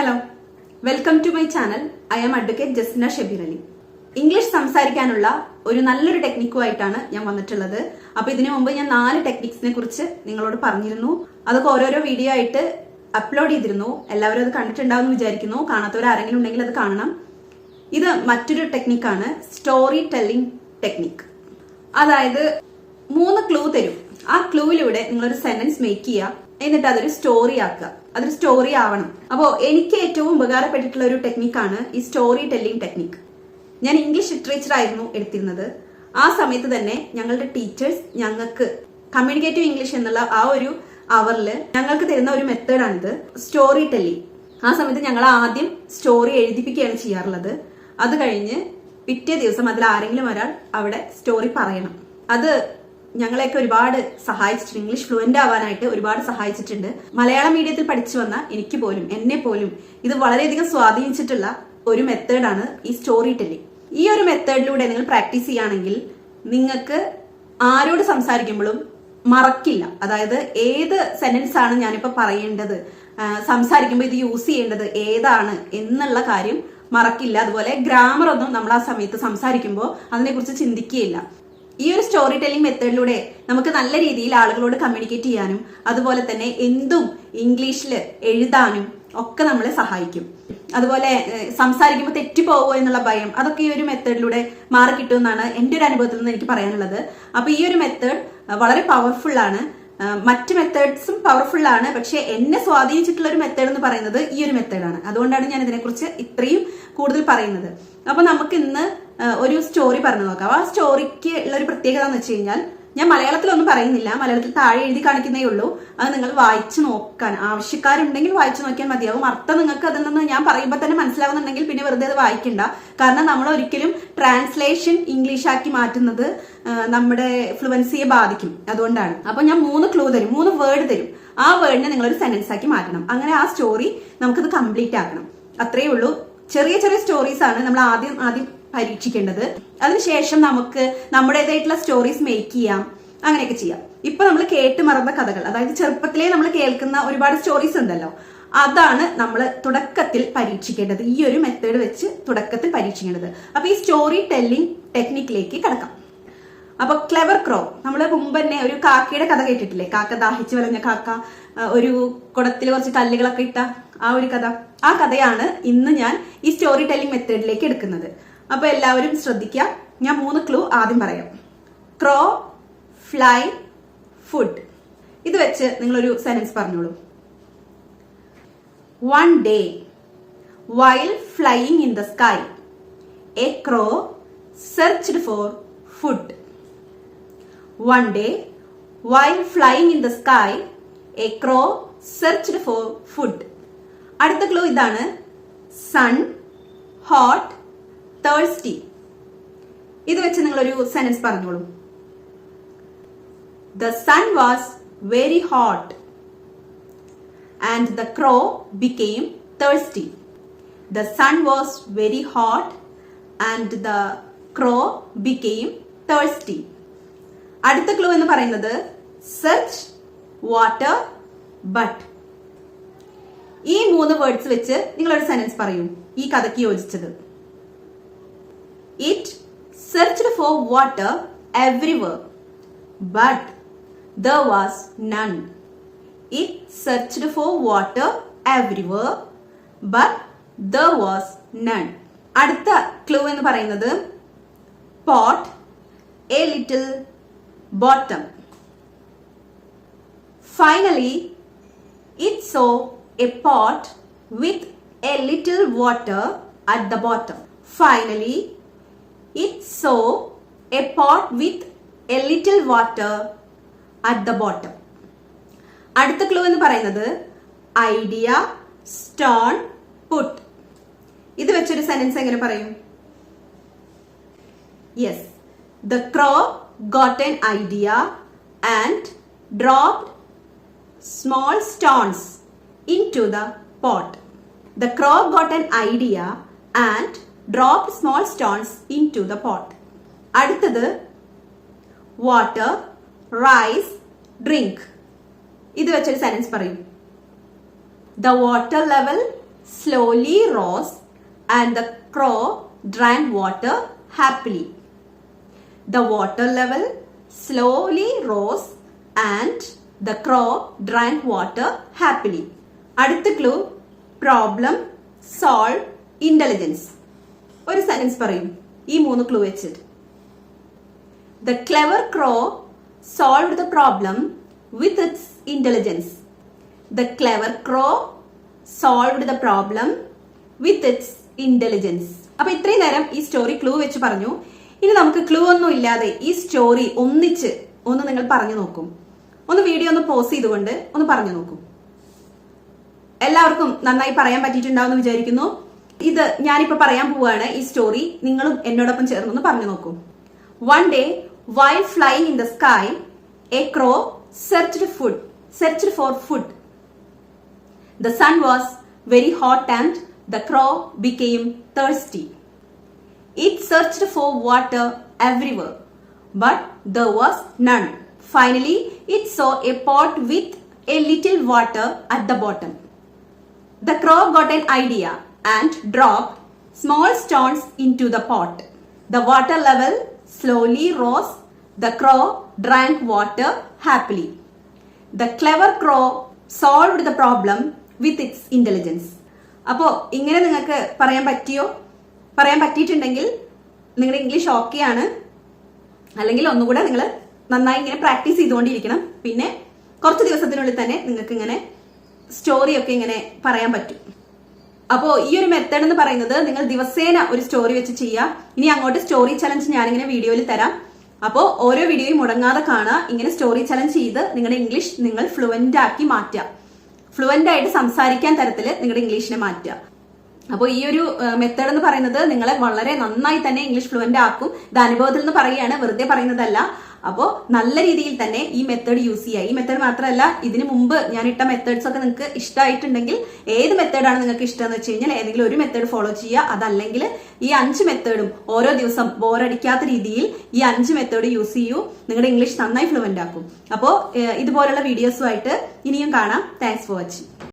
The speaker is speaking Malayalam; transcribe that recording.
Hello welcome to my channel I am advocate Jasna Shabeer Ali English സംസാരിക്കാനുള്ള ഒരു നല്ലൊരു ടെക്നിക്കുമായിട്ടാണ് ഞാൻ വന്നിട്ടുള്ളത്. അപ്പൊ ഇതിനു മുമ്പ് ഞാൻ നാല് ടെക്നിക്സിനെ കുറിച്ച് നിങ്ങളോട് പറഞ്ഞിരുന്നു. അതൊക്കെ ഓരോരോ വീഡിയോ ആയിട്ട് അപ്ലോഡ് ചെയ്തിരുന്നു. എല്ലാവരും അത് കണ്ടിട്ടുണ്ടാവുമെന്ന് വിചാരിക്കുന്നു. കാണാത്തവർ ആരെങ്കിലും ഉണ്ടെങ്കിൽ അത് കാണണം. ഇത് മറ്റൊരു ടെക്നിക്കാണ് സ്റ്റോറി ടെല്ലിംഗ് ടെക്നിക്ക് അതായത് മൂന്ന് ക്ലൂ തരും. ആ ക്ലൂവിലൂടെ നിങ്ങളൊരു സെന്റൻസ് മേക്ക് ചെയ്യുക. എന്നിട്ട് അതൊരു സ്റ്റോറി ആക്കുക. അതൊരു സ്റ്റോറി ആവണം. അപ്പോൾ എനിക്ക് ഏറ്റവും ഉപകാരപ്പെട്ടിട്ടുള്ള ഒരു ടെക്നിക്കാണ് ഈ സ്റ്റോറി ടെല്ലിംഗ് ടെക്നിക്ക് ഞാൻ ഇംഗ്ലീഷ് ലിറ്ററേച്ചർ ആയിരുന്നു എടുത്തിരുന്നത്. ആ സമയത്ത് തന്നെ ഞങ്ങളുടെ ടീച്ചേഴ്സ് ഞങ്ങൾക്ക് കമ്മ്യൂണിക്കേറ്റീവ് ഇംഗ്ലീഷ് എന്നുള്ള ആ ഒരു അവറിൽ ഞങ്ങൾക്ക് തരുന്ന ഒരു മെത്തേഡാണിത് സ്റ്റോറി ടെല്ലിംഗ് ആ സമയത്ത് ഞങ്ങൾ ആദ്യം സ്റ്റോറി എഴുതിപ്പിക്കുകയാണ് ചെയ്യാറുള്ളത്. അത് കഴിഞ്ഞ് പിറ്റേ ദിവസം അതിൽ ആരെങ്കിലും ഒരാൾ അവിടെ സ്റ്റോറി പറയണം. അത് ഞങ്ങളെയൊക്കെ ഒരുപാട് സഹായിച്ചിട്ടുണ്ട്. ഇംഗ്ലീഷ് ഫ്ലുവന്റ് ആവാനായിട്ട് ഒരുപാട് സഹായിച്ചിട്ടുണ്ട്. മലയാളം മീഡിയത്തിൽ പഠിച്ചു വന്ന എനിക്ക് പോലും എന്നെ പോലും ഇത് വളരെയധികം സ്വാധീനിച്ചിട്ടുള്ള ഒരു മെത്തേഡാണ് ഈ സ്റ്റോറി ടെല്ലിംഗ് ഈ ഒരു മെത്തേഡിലൂടെ നിങ്ങൾ പ്രാക്ടീസ് ചെയ്യുകയാണെങ്കിൽ നിങ്ങൾക്ക് ആരോട് സംസാരിക്കുമ്പോഴും മറക്കില്ല. അതായത് ഏത് സെന്റൻസ് ആണ് ഞാനിപ്പോൾ പറയേണ്ടത്? സംസാരിക്കുമ്പോൾ ഇത് യൂസ് ചെയ്യേണ്ടത് ഏതാണ് എന്നുള്ള കാര്യം മറക്കില്ല. അതുപോലെ ഗ്രാമർ ഒന്നും നമ്മൾ ആ സമയത്ത് സംസാരിക്കുമ്പോൾ അതിനെക്കുറിച്ച് ചിന്തിക്കുകയില്ല. ഈ ഒരു സ്റ്റോറി ടെല്ലിംഗ് മെത്തേഡിലൂടെ നമുക്ക് നല്ല രീതിയിൽ ആളുകളോട് കമ്മ്യൂണിക്കേറ്റ് ചെയ്യാനും അതുപോലെ തന്നെ എന്തും ഇംഗ്ലീഷിൽ എഴുതാനും ഒക്കെ നമ്മളെ സഹായിക്കും. അതുപോലെ സംസാരിക്കുമ്പോൾ തെറ്റിപ്പോവോ എന്നുള്ള ഭയം അതൊക്കെ ഈ ഒരു മെത്തേഡിലൂടെ മാറി കിട്ടുമെന്നാണ് എന്റെ ഒരു അനുഭവത്തിൽ നിന്ന് എനിക്ക് പറയാനുള്ളത്. അപ്പോൾ ഈ ഒരു മെത്തേഡ് വളരെ പവർഫുൾ ആണ്. മറ്റ് മെത്തേഡ്സും പവർഫുൾ ആണ്. പക്ഷെ എന്നെ സ്വാധീനിച്ചിട്ടുള്ള ഒരു മെത്തേഡ് എന്ന് പറയുന്നത് ഈ ഒരു മെത്തേഡാണ് അതുകൊണ്ടാണ് ഞാൻ ഇതിനെക്കുറിച്ച് ഇത്രയും കൂടുതൽ പറയുന്നത്. അപ്പോൾ നമുക്ക് ഇന്ന് ഒരു സ്റ്റോറി പറഞ്ഞു നോക്കാം. ആ സ്റ്റോറിക്ക് ഉള്ള ഒരു പ്രത്യേകത എന്ന് വെച്ച് കഴിഞ്ഞാൽ ഞാൻ മലയാളത്തിലൊന്നും പറയുന്നില്ല. മലയാളത്തിൽ താഴെ എഴുതി കാണിക്കുന്നേ ഉള്ളൂ. അത് നിങ്ങൾ വായിച്ചു നോക്കാൻ. ആവശ്യക്കാരുണ്ടെങ്കിൽ വായിച്ചു നോക്കിയാൽ മതിയാവും അർത്ഥം നിങ്ങൾക്ക് അതിൽ നിന്ന് ഞാൻ പറയുമ്പോൾ തന്നെ മനസ്സിലാവുന്നുണ്ടെങ്കിൽ പിന്നെ വെറുതെ അത് വായിക്കണ്ട. കാരണം നമ്മൾ ഒരിക്കലും ട്രാൻസ്ലേഷൻ ഇംഗ്ലീഷാക്കി മാറ്റുന്നത് നമ്മുടെ ഫ്ലുവൻസിയെ ബാധിക്കും. അതുകൊണ്ടാണ്. അപ്പൊ ഞാൻ മൂന്ന് ക്ലൂ തരും. മൂന്ന് വേർഡ് തരും. ആ വേർഡിനെ നിങ്ങൾ ഒരു സെന്റൻസ് ആക്കി മാറ്റണം. അങ്ങനെ ആ സ്റ്റോറി നമുക്കത് കംപ്ലീറ്റ് ആക്കണം. അത്രയേ ഉള്ളൂ. ചെറിയ ചെറിയ സ്റ്റോറീസ് ആണ്. നമ്മൾ ആദ്യം ആദ്യം പരീക്ഷിക്കേണ്ടത്. അതിനുശേഷം നമുക്ക് നമ്മുടേതായിട്ടുള്ള സ്റ്റോറീസ് മേക്ക് ചെയ്യാം. അങ്ങനെയൊക്കെ ചെയ്യാം. ഇപ്പൊ നമ്മൾ കേട്ട് മറന്ന കഥകൾ അതായത് ചെറുപ്പത്തിലേ നമ്മൾ കേൾക്കുന്ന ഒരുപാട് സ്റ്റോറീസ് ഉണ്ടല്ലോ അതാണ് നമ്മൾ തുടക്കത്തിൽ പരീക്ഷിക്കേണ്ടത്. ഈ ഒരു മെത്തേഡ് വെച്ച് തുടക്കത്തിൽ പരീക്ഷിക്കേണ്ടത്. അപ്പൊ ഈ സ്റ്റോറി ടെല്ലിംഗ് ടെക്നിക്കിലേക്ക് കിടക്കാം. അപ്പൊ ക്ലെവർ ക്രോ നമ്മൾ മുമ്പ് തന്നെ ഒരു കാക്കയുടെ കഥ കേട്ടിട്ടില്ലേ? കാക്ക ദാഹിച്ചു വലഞ്ഞ കാക്ക ഒരു കുടത്തിൽ കുറച്ച് കല്ലുകളൊക്കെ ഇട്ട ആ ഒരു കഥ. ആ കഥയാണ് ഇന്ന് ഞാൻ ഈ സ്റ്റോറി ടെല്ലിംഗ് മെത്തേഡിലേക്ക് എടുക്കുന്നത്. അപ്പൊ എല്ലാവരും ശ്രദ്ധിക്കുക ഞാൻ മൂന്ന് ക്ലൂ ആദ്യം പറയാം. ക്രോ ഫ്ലൈ ഫുഡ് ഇത് വെച്ച് നിങ്ങളൊരു സെന്റൻസ് പറഞ്ഞോളൂ. One day while flying in the sky a crow searched for food one day while flying in the sky a crow searched for food അടുത്ത ക്ലൂ ഇതാണ് സൺ ഹോട്ട് തേഴ്സ്റ്റി ഇത് വെച്ച് നിങ്ങൾ ഒരു സെന്റൻസ് പറഞ്ഞോളൂ. The sun was very hot and the crow became thirsty the sun was very hot and the crow became thirsty അടുത്ത ക്ലൂ എന്ന് പറയുന്നത് സെർച്ച് വാട്ടർ ബട്ട് ഈ മൂന്ന് വേർഡ്സ് വെച്ച് നിങ്ങളൊരു സെന്റൻസ് പറയൂ. ഈ കഥയ്ക്ക് യോജിച്ചത്. It searched for water everywhere but the was none it searched for water everywhere but the was none അടുത്ത ക്ലൂ എന്ന് പറയുന്നത് pot a little bottom. Finally, it saw a pot with a little water at the bottom. Finally, it saw a pot with a little water at the bottom. അടുത്ത ക്ലൂ എന്ന് പറയുന്നത് ഐഡിയ സ്റ്റോൺ പുട്ട് ഇത് വെച്ചൊരു സെന്റൻസ് എങ്ങനെ പറയും? Yes the crow got an idea and dropped small stones into the pot the crow got an idea and dropped small stones into the pot അടുത്തത് വാട്ടർ റൈസ് ഡ്രിങ്ക് ഇത് വെച്ചൊരു സെന്റൻസ് പറയും the water level slowly rose and the crow drank water happily. The water level slowly rose and the crow drank water happily. അടുത്ത ക്ലൂ പ്രോബ്ലം സോൾവ് ഇന്റലിജൻസ് ഒരു സെന്റൻസ് പറയും. ഈ മൂന്ന് ക്ലൂ വെച്ചിട്ട്. The clever crow solve the problem with its intelligence the clever crow solved the problem with its intelligence അപ്പൊ ഇത്രയും നേരം ഈ സ്റ്റോറി ക്ലൂ വെച്ച് പറഞ്ഞു. ഇനി നമുക്ക് ക്ലൂ ഒന്നും ഇല്ലാതെ ഈ സ്റ്റോറി ഒന്നിച്ച് ഒന്ന് നിങ്ങൾ പറഞ്ഞു നോക്കും. ഒന്ന് വീഡിയോ ഒന്ന് പോസ് ചെയ്തുകൊണ്ട് ഒന്ന് പറഞ്ഞു നോക്കും. എല്ലാവർക്കും നന്നായി പറയാൻ പറ്റിയിട്ടുണ്ടാവും എന്ന് വിചാരിക്കുന്നു. ഇത് ഞാനിപ്പോ പറയാൻ പോവാണ് ഈ സ്റ്റോറി നിങ്ങളും എന്നോടൊപ്പം ചേർന്നൊന്ന് പറഞ്ഞു നോക്കൂ one day while flying in the sky a crow searched food searched for food the sun was very hot and the crow became thirsty. It searched for water everywhere, but there was none. Finally, it saw a pot with a little water at the bottom. The crow got an idea and dropped small stones into the pot. The water level slowly rose. The crow drank water happily. The clever crow solved the problem with its intelligence. അപ്പോ ഇങ്ങനെ നിങ്ങൾക്ക് പറയാൻ പറ്റിയോ പറയാൻ പറ്റിയിട്ടുണ്ടെങ്കിൽ നിങ്ങളുടെ ഇംഗ്ലീഷ് ഓക്കെയാണ് അല്ലെങ്കിൽ ഒന്നുകൂടെ നിങ്ങൾ നന്നായി ഇങ്ങനെ പ്രാക്ടീസ് ചെയ്തുകൊണ്ടിരിക്കണം പിന്നെ കുറച്ച് ദിവസത്തിനുള്ളിൽ തന്നെ നിങ്ങൾക്ക് ഇങ്ങനെ സ്റ്റോറിയൊക്കെ ഇങ്ങനെ പറയാൻ പറ്റും അപ്പോൾ ഈ ഒരു മെത്തേഡ് എന്ന് പറയുന്നത് നിങ്ങൾ ദിവസേന ഒരു സ്റ്റോറി വെച്ച് ചെയ്യുക ഇനി അങ്ങോട്ട് സ്റ്റോറി ചലഞ്ച് ഞാനിങ്ങനെ വീഡിയോയിൽ തരാം. അപ്പോ ഓരോ വീഡിയോയും മുടങ്ങാതെ കാണുക ഇങ്ങനെ സ്റ്റോറി ചലഞ്ച് ചെയ്ത് നിങ്ങളുടെ ഇംഗ്ലീഷ് നിങ്ങൾ ഫ്ലുവന്റ് ആക്കി മാറ്റുക ഫ്ലുവന്റ് ആയിട്ട് സംസാരിക്കാൻ തരത്തിൽ നിങ്ങളുടെ ഇംഗ്ലീഷിനെ മാറ്റുക അപ്പോൾ ഈ ഒരു മെത്തേഡ് എന്ന് പറയുന്നത് നിങ്ങളെ വളരെ നന്നായി തന്നെ ഇംഗ്ലീഷ് ഫ്ലുവന്റ് ആക്കും. ഇത് അനുഭവത്തിൽ നിന്ന് പറയുകയാണ് വെറുതെ പറയുന്നതല്ല. അപ്പോൾ നല്ല രീതിയിൽ തന്നെ ഈ മെത്തേഡ് യൂസ് ചെയ്യുക. ഈ മെത്തേഡ് മാത്രമല്ല ഇതിനു മുമ്പ് ഞാൻ ഇട്ട മെത്തേഡ്സ് ഒക്കെ നിങ്ങൾക്ക് ഇഷ്ടമായിട്ടുണ്ടെങ്കിൽ ഏത് മെത്തേഡാണ് നിങ്ങൾക്ക് ഇഷ്ടം എന്ന് വെച്ച് കഴിഞ്ഞാൽ ഏതെങ്കിലും ഒരു മെത്തേഡ് ഫോളോ ചെയ്യുക. അതല്ലെങ്കിൽ ഈ അഞ്ച് മെത്തേഡും ഓരോ ദിവസം ബോറടിക്കാത്ത രീതിയിൽ ഈ അഞ്ച് മെത്തേഡ് യൂസ് ചെയ്യൂ. നിങ്ങളുടെ ഇംഗ്ലീഷ് നന്നായി ഫ്ലുവന്റ് ആക്കും. അപ്പോൾ ഇതുപോലുള്ള വീഡിയോസുമായിട്ട് ഇനിയും കാണാം. Thanks for watching